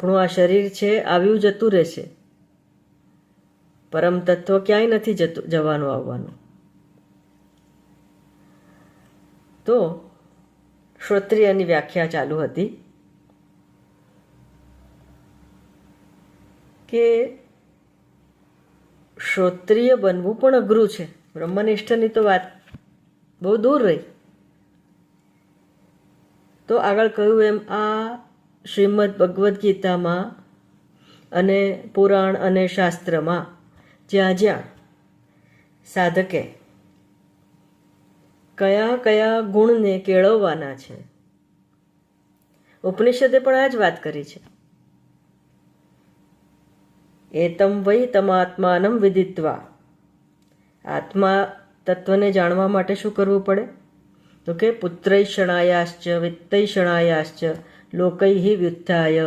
આપણું આ શરીર છે, આવ્યું જતું રહેશે. પરમ તત્વ ક્યાંય નથી જતું, જવાનું આવવાનું. તો શ્રોત્રિયની વ્યાખ્યા ચાલુ હતી કે શ્રોત્રિય બનવું પણ અઘરું છે. બ્રહ્મનિષ્ઠની તો વાત બહુ દૂર રહી. તો આગળ કહ્યું એમ, આ શ્રીમદ ભગવદ્ ગીતામાં અને પુરાણ અને શાસ્ત્રમાં જ્યાં જ્યાં સાધકે કયા કયા ગુણને કેળવવાના છે. ઉપનિષદે પણ આ જ વાત કરી છે. એતમ વૈ તમાત્માનમ વિદિત્વા. આત્મા તત્વને જાણવા માટે શું કરવું પડે? તો કે પુત્રૈષણાયાશ્ચ વિત્તૈષણાયાશ્ચ लोकैः व्युत्थाय।